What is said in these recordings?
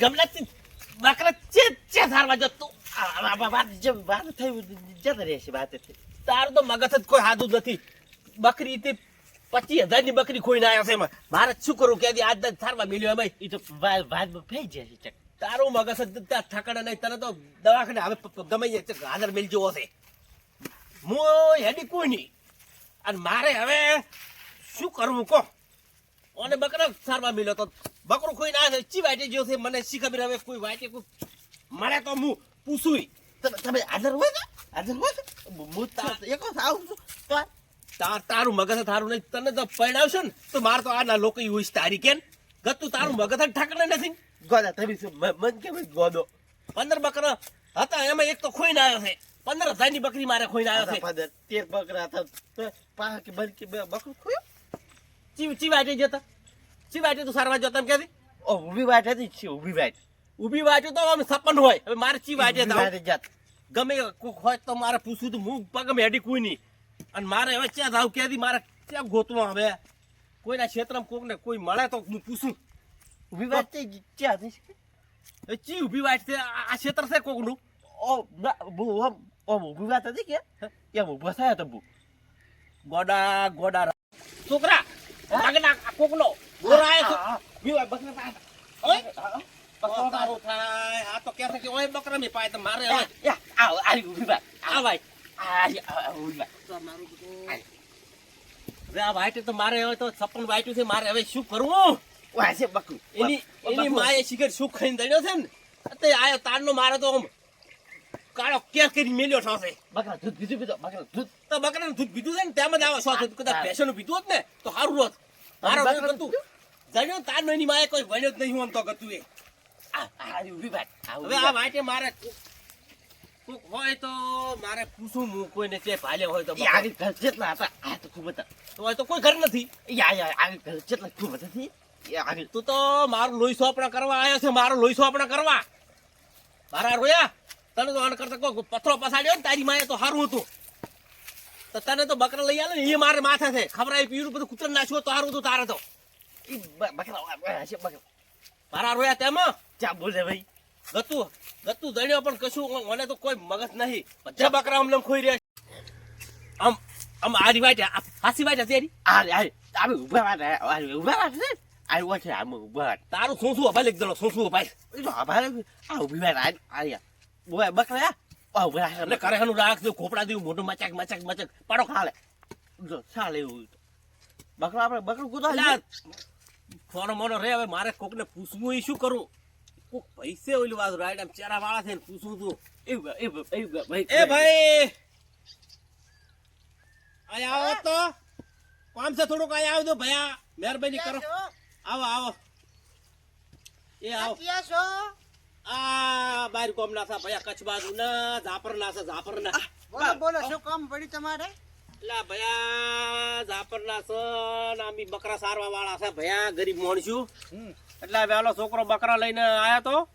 ગમલાથી બકરા ચે ચે તું જે વાત થઈ જતી રહેશે વાત તારું તો મગજ જ કોઈ હાદું નથી. બકરી પચીસ હજાર બકરી ખોઈને આવ્યા છે એમાં. મારે શું કરું? કે આજ થારવા મિલ્યો એમાં તો વાત ફેઈ જશે તારું મગજ જ ત્યાં ઠાકડા નહીં, તને દવાખાને હવે ગમે હાજર મિલ જેવો હું હેડી કોઈ અને મારે હવે શું કરવું કહો? ઓને બકરા સારવા મિલ્યો તો બકરો કોઈ ના ચી વાટે જ્યો છે મને શી ખબર હવે કોઈ વાટે કોઈ. મારે તો હું પૂછું તમે હાજર હોય ને? હાજર હોય ને? હું તાર એકો આવું છું. તો તાર તારું મગજ તારું નહીં. તને તો પરણાવશે ને તો મારે તો આના લોકો હોય તારી કેન. ગતું તારું મગજ જ નથી ગોદા તમે મન કેમ ગોદો? પંદર બકરા હતા એમાં એક તો ખોઈને આવ્યો છે. પંદર હજારની બકરી મારે ખોઈને આવ્યો છે. તેર બકરા હતા. પાક બકરું ખોયું? ચી ચી વાટે જતા ચી વાટે તું સારવાર જોતા ક્યાંથી? ઓ ઊભી વાટે જ છે ઊભી વાટ ઊભી વાટે તો આમ સપન હોય. હવે મારે ચી વાટે જાત. ગમે કોક હોય તો મારે પૂછવું તો હું પગ હેડી કોઈ નહીં. અને મારે હવે ક્યાં જાવ ક્યાંથી? મારે ક્યાં ગોતવા હવે? કોઈના ક્ષેત્રમાં કોક ને કોઈ મળે તો હું પૂછું. ઊભી વાટ તે ક્યાં એ ચી ઊભી વાટ છે? આ ક્ષેત્ર છે કોકનું? ઓ ના બુ ઓમ ઊભી વાત હતી કે? એમ ઊભો થયો તો બુ ગોડા ગોડા છોકરા કોકનો આયો છે. બકરા પાસે. ઓય. બકરો તારો થાય આ તો કહે છે કે ઓય બકરા મી પાય તો મારે હવે. યા આવ આરી ઊભી વાત આ ભાઈ આરી આ ઊભી હવે આ વાઈટ તો મારે હવે તો સપન વાઈટું છે મારે હવે શું કરવું? વાય બકરું. એની એની માએ સિગરેટ સુખ ખાઈને દડ્યો છે ને? તે આયો તારનો મારે તો આમ કાળો કેર કરી મેલ્યો થશે બકરા દૂધ પીધું પીધું બકરા દૂધ. તો બકરાનું દૂધ પીધું છે ને? તેમ જ આવે શોખ કદાચ ભેંસોનું પીધું હોત ને તો સારું હોત. મારો ગતું જણ્યો તાર એની માએ કોઈ ભણ્યો જ નહીં હું આમ તો ગતું એ. આ આરી ઊભી વાત હવે આ. વાટે મારે કોક- હોય તો મારે પૂછું હું કોઈને કે ભાલે હોય તો આગળ ઘર જેટલા હતા. આ તો ખૂબ હતા. તો હોય તો કોઈ ઘર નથી. યા યા આગળ ઘર જેટલા ખૂબ હતા આગળ તું તો મારું લોહી સોપણા કરવા આવ્યો છે મારું લોહી સોપણા કરવા. મારા રોયા. તને તો આન કરતા કોઈ પથરો પસાડ્યો ને તારી માએ તો સારું હતું. તો તને તો બકરા લઈ આવે ને એ મારે માથે છે. ખબર પીરું બધું કૂતર નાખ્યું તો સારું હતું તારે તો. ઈ બ- બકરા આ છે બકરા મારા રોયા તેમાં? ચા બોલે ભાઈ. ગતું ગતું દણ્યો પણ કશું મને તો કોઈ મગજ નહીં. બધા બકરા ખોઈ રહ્યા. આમ આમ હાસી હતી આ આ આ ઊભા વાત ઊભા વાત છે આ ઊભા છે આમ ઊભા વાત તારું સોસું અભાઈ? લઈ દેલો અભાઈ? તો આભાર આ ઊભી વાત આ આ યા બોય બકરા. આ ઊભા એટલે કરે હનું રાખ દઉં ખોપડા દઉં મોટું મચાક મચાક મચાક. પાડો. ખાલે જો ચાલે એવું. બકરા આપણે બકરું કુદા થોડો મોડો રે હવે મારે કોકને પૂછવું એ શું કરું? કોક પૈસે ઓલી વાત રાઈડ આમ ચેરા વાળા છે ને પૂછવું તું. એવું એવું એવું ભાઈ એ ભાઈ. અહીંયા આવો તો. કામ છે થોડુંક અહીંયા આવજો ભયા મહેરબાની કરો. આવો આવો. એ આવો. આ બાર કોમ ના થા ભયા કચ્છ બાજુ ના ઝાપર ના છે ઝાપર ના બોલો બોલો શું કામ પડી તમારે? એટલે ભયા ઝાપર ના છે ને આમ બકરા સારવા વાળા છે. ભયા ગરીબ મોણશું એટલે વેલો છોકરો બકરા લઈને આયા તો.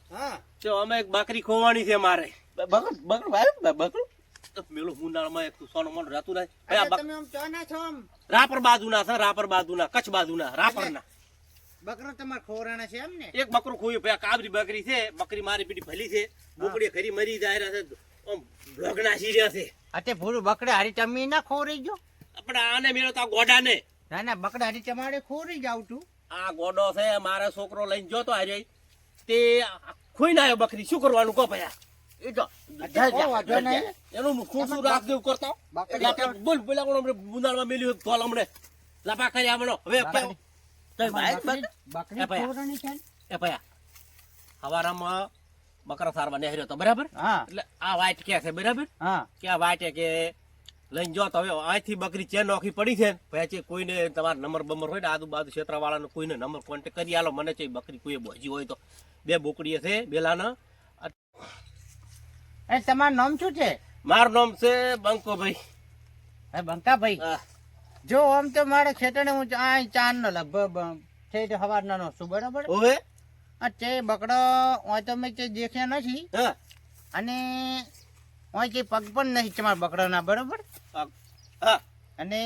તો અમે એક બકરી ખોવાની છે મારે. બકરું? બકરું ભાઈ? બકરું? તો પેલું એક સોનો મોનો રહેતું નહીં ભયા તમે આમ ચોના છો આમ? રાપર બાજુના છે રાપર બાજુના કચ્છ બાજુના રાપરના. બકરો તમારે ખોરાના છે એમ ને? એક બકરું ખોયું ભયા કાબરી બકરી છે બકરી મારી પીટી ભલી છે. બોકડી ખરી મરી જાય છે. આમ ભોગના રહ્યા છે. અતે ભૂરું બકડે હારી તમે ના ખોરી ગયો? આપણે આને મેળો તો ગોડાને. ના ના બકડે હારી તમારે ખોરી જાવ તું. આ ગોડો છે મારા છોકરો લઈને જોતો આજે. તે ખોઈને આવ્યો બકરી. શું કરવાનું કહો ભયા? એ તો. એનું શું શું રાખ દેવું કરતો? બોલ બોલા કોણ બુંદાળમાં મેલ્યું હોય હમણે લાપા કરી આમણો. હવે ભાઈ બકરી ને? એ ભયા. હવારામાં બકરા સારમાં નેહર્યો તો બરાબર હા એટલે આ વાટ કે છે બરાબર હા કે આ વાટે કે લઈને જો તો હવે અહીંથી બકરી ચેન નોખી પડી છે પછી કોઈને તમારા નંબર બમર હોય ને આજુબાજુ ક્ષેત્રવાળાનો કોઈને નંબર કોન્ટેક કરી આલો મને છે બકરી કોઈ બોજી હોય તો બે બોકડી છે બેલાના એ તમારું નામ શું છે મારું નામ છે બંકોભાઈ એ બંકાભાઈ હા. જો આમ તો મારે ખેતરે હું આ ચાર નો લગભગ છે હવારના નો છું બરાબર ઓવે તે બકડો ઓય તો મેં તે દેખ્યા નથી. હા. અને ઓય તે પગ પણ નથી તમારા બકડાના બરાબર? અને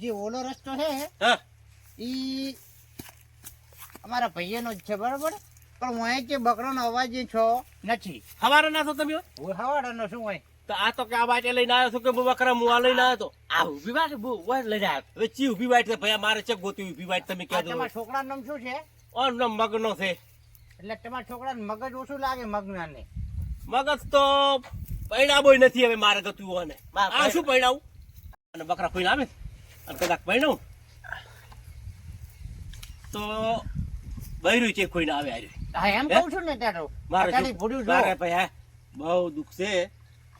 જે ઓલો રસ્તો છે હા. ઈ અમારા ભાઈઓનો જ છે બરાબર? પણ હું અહીંથી બકરાનો અવાજ છો નથી. હવારે ના થો તમે હું નો શું હોય તો આ તો કે આ વાટે લઈને આવ્યો છું કે બકરા હું લઈને આવ્યો તો? આ ઊભી વાટ બહુ લઈને આવ્યો. હવે ચી ઊભી વાટ છે? ભયા મારે છે ગોતી ઊભી વાટ તમે આ કહી દો તમારા છોકરાનું નામ શું છે? ઓન મગનો છે. એટલે તમારા છોકરાને મગજ ઓછું લાગે મગનાને મગજ તો પૈણાબોય નથી હવે મારે ગતું હોને આ શું પૈણાવું? અને બકરા ખોઈને આવે? અને કદાચ પૈણાવું? તો બૈરું છે ખોઈને આવે આર્યું એમ? કહું છું ને ત્યારે મારે મારે ભાઈ હા, બહુ દુઃખ છે.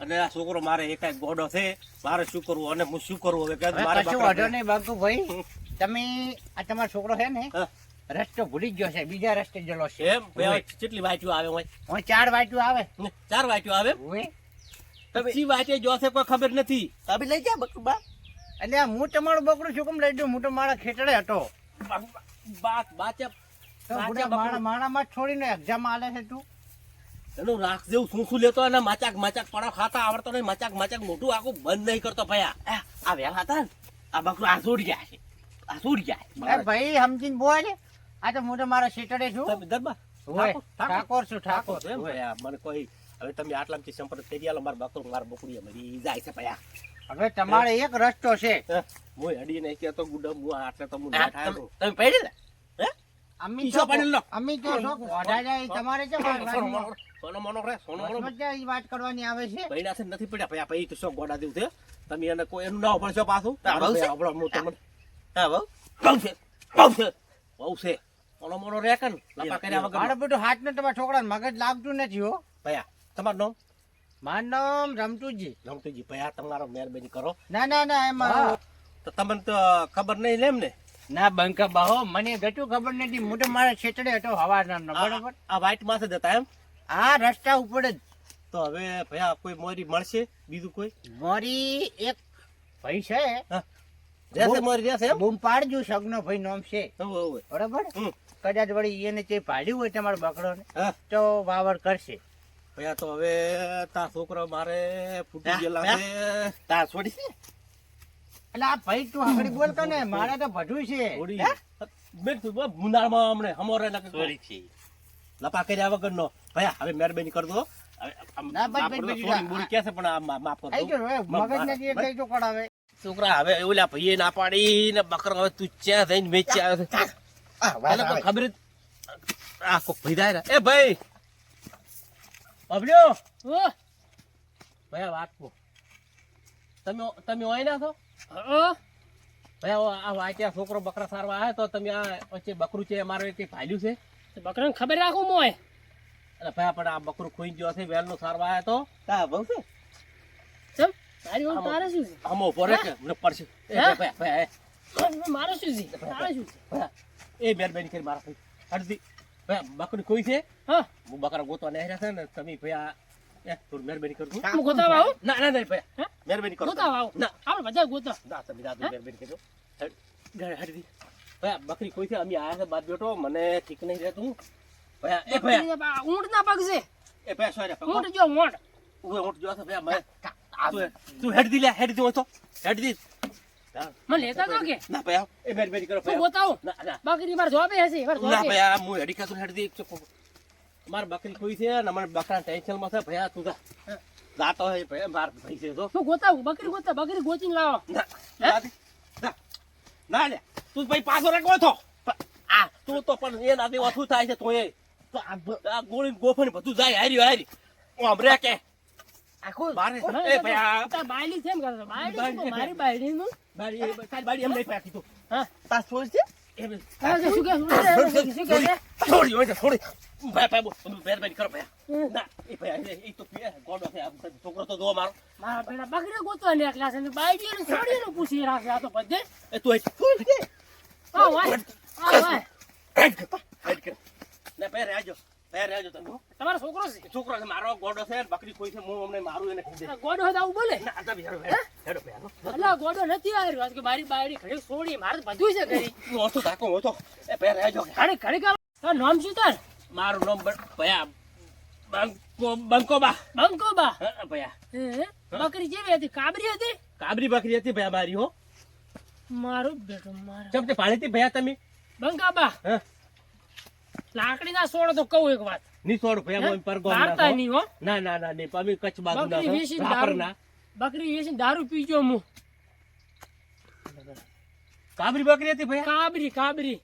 અને આ છોકરો મારે એકાય ગોડો છે. મારે શું કરવું? અને હું શું કરવું હવે કે મારે શું વાંધો નહીં બાપુ ભાઈ. તમે આ તમારો છોકરો છે ને. રસ્તો ભૂલી જ ગયો છે બીજા રસ્તે ગયેલો છે. એમ? કેટલી વાંચ્યું આવે હોય હું ચાર વાંચ્યું આવે. ચાર વાંચ્યું આવે હવે પછી વાંચે જોશે કોઈ ખબર નથી. તમે લઈ જા બકરું બા. એટલે આ હું તમારું બકરું શું કેમ લઈ દઉં? હું તો મારા ખેતરે હતો. બાત બાચે મારામાં જ છોડીને એક્ઝામ આલે છે તું. એનું રાખ જેવું શું શું લેતો અને માચાક માચાક પડા ખાતા આવડતો નહીં માચાક માચાક મોટું આખું બંધ નહીં કરતો ભયા. આ આ હતા આ બકરું આ ગયા છે. આ છોડી ગયા ભાઈ સમજીને બોલ. આ તો હું તો મારા ખેતરે છું. તમે દરબાર? ઠાકોર, છું ઠાકોર. મને કોઈ હવે તમે આટલામાંથી સંપર્ક કરી આલો મારા બકરું મારા બકરી મરી જાય છે ભયા હવે તમારે એક રસ્તો છે. હું? હડી નહીં કહેતો ગુડમ હું આટલે તો હું ના થાય તમે પડી લે? અમી તો પડી લો. અમી તો શોખ ઓઢા જાય તમારે છે સોનો મોનો રે સોનો મોનો. મજા જ વાત કરવાની આવે છે. પૈડા છે નથી પડ્યા પયા પૈ તો શું ગોડા દેવું છે તમે એને કોઈ એનું ના પડશો પાછું? હા, બહુ છે. આપણો હું તમને હા બહુ. બહુ છે. બહુ છે. બહુ છે સોનો મોનો રે લપા કર્યા વગર. મારે બધું હાથ ને તમારા છોકરાને મગજ લાગતું નથી હો. ભયા તમારું નામ? મારું નામ રમતુજી. રમતુજી ભયા તમારો મહેરબાની કરો. ના ના ના એમાં તો તમને તો ખબર નહીં લેમ ને? ના બંકા બાહો મને ગટું ખબર નથી. હું તો મારા છેતડે હતો હવાના બરાબર? આ વાઈટ માથે જતા એમ? આ રસ્તા ઉપર જ. તો હવે ભયા કોઈ મોરી મળશે? બીજું કોઈ? મોરી એક ભાઈ છે. મોરી રહેશે બૂમ પાડજો સગનો ભાઈ નામ છે. હવે હવે. બરોબર? હમ. કદાચ વળી એને તે પાડ્યું હોય તમારા બકરોને હા. તો વાવર કરશે. ભયા તો હવે તાર છોકરો મારે ફૂટી ગયેલા છે. તાર છોડી છે? એટલે આ ભાઈ તું આગળ ને મારે તો બધું છે. બેન તું બહુ હમણે હમોરે નાખી છે. લપા કર્યા વગર નો ભયા હવે મહેરબાની કરજો ના, બસ, બસ, બસ, સોની બોરી છે પણ આ માફ કરજો મગજ નથી એટલે તો કરાવે છોકરા હવે ઓલા ભાઈએ ના પાડી ને બકર હવે તું ચ્યાં થઈને વેચી આવ્યો છે. કોઈ. ખબર આ કોક ભાઈ થાય એ ભાઈ! બબલ્યો! ઓ! વાત કહો તમે તમે હોય ના છો? ભાઈ આ વાંચ્યા છોકરો બકરા સારવા આવે તો તમે આ વચ્ચે બકરું છે મારે તે ભાલ્યું છે. બકરાને ખબર રાખું મોય. અને ભાઈ પણ આ બકરું ખોઈ ગયો છે વેલનો સારવા આવે તો. તા છે? ચમ તારી ઓળ તારે શું છે? આમો રહે કે? મને પડશે. એ મારે શું છે? તારે શું છે? એ મહેરબાની કરી મારા ભાઈ. હરદી ભયા બકરું કોઈ છે? હા. હું બકરા ગોતવા નહીં છે ને તમે ભયા એ થોડી મહેરબાની કરજો હું ગોતાવા આવું? ના ના નહીં ભયા મહેરબાની કરો ગોતાવા આવું? ના. આપણે બધા ગોતા ના તમે દાદુ મહેરબાની કરજો. હટ, ગાડી હટી દી. ભયા બકરી કોઈ છે? અમે આયા છે બાદ બેઠો મને ઠીક નહીં રહેતું. એ ભયા ઊંટ ના પગ છે. એ ભાઈ સોરી ઊંટ જો ઊંટ. ઊંટ જો છે ભાઈ મને તું હેડ દી લે હેડ દી તો. હેડ દી મને લેતા તો કે. ના ભાઈ એ મહેરબાની કરો તું ના બકરી મારે જોબે હશે મારે ના ભાઈ ભયા હું હેડી કાતું હેડ દી મારે બકરી કોઈ છે ને અમારે બકરા ટેન્શનમાં છે. ભાઈ તું જા. જાતો હે ભાઈ માર ભાઈ છે તો તું ગોતાવું? બકરી ગોતા બકરી ગોતીને લાવો. ના ના. લે. તું ભાઈ પાછો રાખો તો આ તું તો પણ એ નાથી ઓછું થાય છે તો એ. તો આ ગોળી ગોફણી બધું જાય હારી હારી. ઓમ રે કે. આખું મારે એ ભાઈ આ બાયલી છે એમ કરે. બાયલી? મારી બાયલી નું? બારી એ તારી બારી એમ નહીં પાકી તું. તાર છોડી છે? એમ હા, શું કે શું કે છોડી હોય તો ભાઈ ભાઈ મહેરબાની કરો ભાઈ. ના એ ભાઈ એ- એ તો પીએ ગોડો છે છોકરો તો જો મારો. મારા પેલા બકરી ગોતવા નીકળ્યા છે ને ને છોડી ને પૂછી રાખે આ તો બધે. એ તું અહીં આ વાય. આ વાય. હેડ કર, હેડ કર. ને ભાઈ રહેજો રહેજો તમે. તમારો છોકરો છે? છોકરો છે મારો ગોડો છે બકરી કોઈ છે હું અમને મારું એને ગોડો હતો આવું બોલે? ના હેડો ગોડો નથી આવ્યો. કે મારી બાયડી ઘડી છોડી મારે બધું છે ઘડી હું ઓછો થાકો ઓછો. એ ભાઈ રહેજો. ઘડી ઘડી કામ તાર નામ શું તાર? મારું નામ ભયા બંકો બંકોબા. હા, ભયા. હે? બકરી જેવી હતી કાબરી હતી? કાબરી બકરી હતી ભયા મારી હો. મારું બેટો મારું. ચમ તે હતી ભયા તમે? બંકાબા? હા. લાકડીના સોળ તો કહું એક વાત. ની મારતા નાખો. હો. ના ના ના નહીં અમે કચ્છ બાજુ બકરી ના રાપર ના બકરી વેચીને દારૂ પીજો હું. કાબરી બકરી હતી ભાઈ કાબરી કાબરી.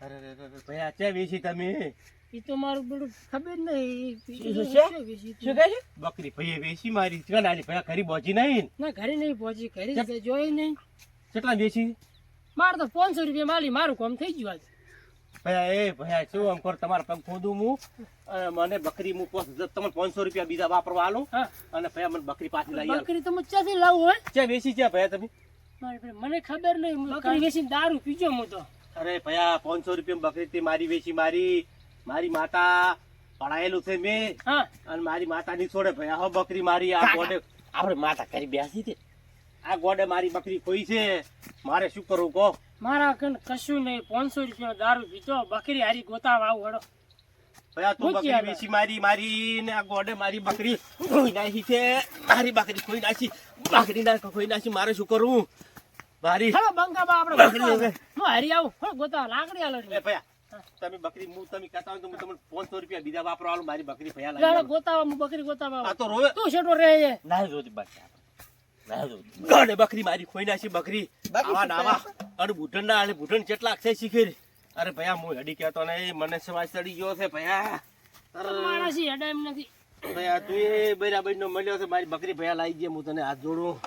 અરે રે રે રે, ભયા ચે વેચી તમે? એ તો મારું બધું ખબર નહીં શું વેચી કહે છે? બકરી ભઈએ વેચી મારી. આલી ભયા ખરી બોજી નહીં? ના ઘરે નહીં પહોંચી ઘરે જોઈ નહીં. કેટલા વેચી? મારે તો પાંચસો રૂપિયા માલી મારું કામ થઈ ગયું આજ. ભયા એ ભયા શું આમ કર તમારા પગ ખોદું હું અને મને બકરી હું તમને પાંચસો રૂપિયા બીજા વાપરવા આલું. અને ભયા મને બકરી પાછી લઈ બકરી તો ક્યાંથી લાવું હોય ચે વેચી છે ભયા તમે? મારી મને ખબર નહીં બકરી? વેચીને દારૂ પીજો હું તો. અરે ભયા પાંચસો રૂપિયા બકરી તે મારી વેચી મારી મારી માતા પડાયેલું છે મેં. હા. અને મારી માતા ની છોડે ભયા હો બકરી મારી આ ગોડે આપણે માતા કરી બેસી હતી આ ગોડે મારી બકરી ખોઈ છે. મારે શું કરવું કહો? મારા કન કશું નહીં પાંચસો રૂપિયા દારૂ પીતો બકરી હારી ગોતાવા વાવ હડો. ભયા તું બકરી વેચી મારી મારી ને આ ગોડે મારી બકરી ખોઈ નાખી છે. મારી બકરી ખોઈ નાખી. બકરી ના ખોઈ નાખી મારે શું કરું મારી ચલો બંકાબા આપણે બકરી. હવે. હું હારી આવું. હો ગોતા લાકડી આલો એ ભયા તમે બકરી હું તમે કહેતા હોય તો હું તમને પાંચસો રૂપિયા બીજા વાપરવા આલું મારી બકરી ભયા લઈ ગોતાવા હું બકરી ગોતાવા આ. તો રોવે. તું છેટો રહે છે? ના રોજ બાકી બકરી મારી ખોઈ નાખી બકરી. બાકી આવા નાવા. અને બુઢણ ના અને બુઢણ કેટલા છે શીખે અરે ભયા હું હડી કહેતો ને મને સમાજ ચડી ગયો છે ભયા. અરે માણસ હેડા એમ નથી. ભયા તું એ બરાબર નો મળ્યો છે મારી બકરી ભયા લાવી દે હું તને હાથ જોડું.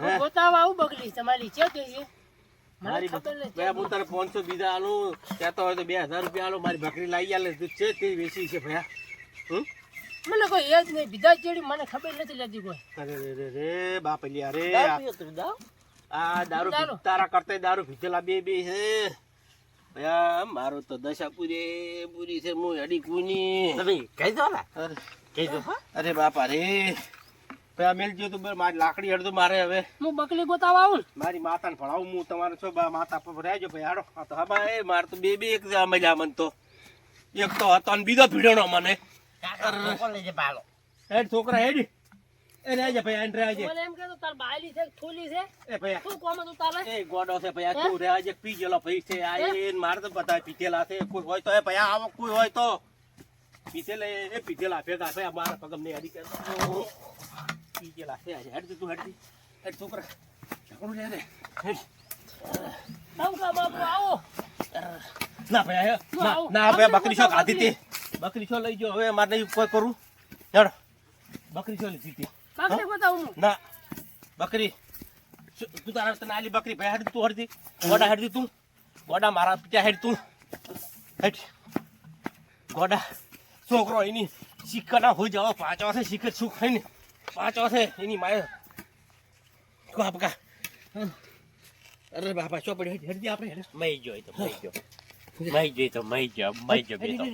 હે? આવું બકરી તમારી છે કે છે મારી. ભયા હું તને પાંચસો બીજા આલું. કહેતો હોય તો બે હજાર રૂપિયા આલું મારી બકરી લાવી આલે. છે તે વેચી છે ભયા. હમ? મને કોઈ જ નહીં. બીજા જેડી મને ખબર નથી લેતી કોઈ. અરે રે રે રે બાપ લ્યા રે આ- દારૂ? તારા કરતા દારૂ પીધેલા બે બે હે મારો તો દશા પૂરી પૂરી છે હું અડી કુની. તમે કહી દો ને. અરે કહી દો અરે બાપા રે ભયા મેલ ગયો તો મારી લાકડી અડધું મારે હવે. હું બકલી ગોતાવા આવું મારી માતાને ભણાવું હું તમારે છો બા માતા પર રહેજો ભાઈ હાડો. આ તો હા ભાઈ મારે તો બે બે એક મળ્યા મને તો. એક તો હતો ને બીજો ભીડણો મને. હેડ છોકરા હેડ. એ રહેજે ભાઈ આને રહેજે મને એમ કહેતો તાર બાયલી છે કે છે? એ ભાઈ શું કોમ હતું તારે? એ ગોડો છે ભાઈ આ તું રહેજે પી ગયેલો ભાઈ છે આ એ મારે તો બધા પીધેલા છે કોઈ હોય તો. એ ભાઈ આવો કોઈ હોય તો. પીધેલે એ પીધેલા ભેગા ભાઈ મારા પગમ ને અડી કે પીધેલા છે આજે. હેડ તું હેડ. હેડ છોકરા ઝઘડું લે રે. હેડ. બાપુ આવો. ના ભાઈ ના ભાઈ બકરી શોખ તો ખાધી તે બકરી છો લઈ ગયો. હવે મારે નહીં કોઈ કરું. હેડ. બકરી છો લીધી હતી. ના. બકરી. તું તારા તને આલી બકરી? ભાઈ હેડ તું હડતી ગોડા હેડતી તું. ગોડા મારા પિતા હેડ તું. હેઠ ગોડા. છોકરો એની શીખર ના હોય જવા પાંચ વાસે શીખર શું ખાઈ ને. પાંચ વાસે એની માએ કા અરે બાપા ચોપડી પડ્યો? હેડ હેડતી આપણે. હેડ મઈ ગયો તો મઈ ગયો. ગયો એ તો મઈ ગયો મઈ ગયો બે તો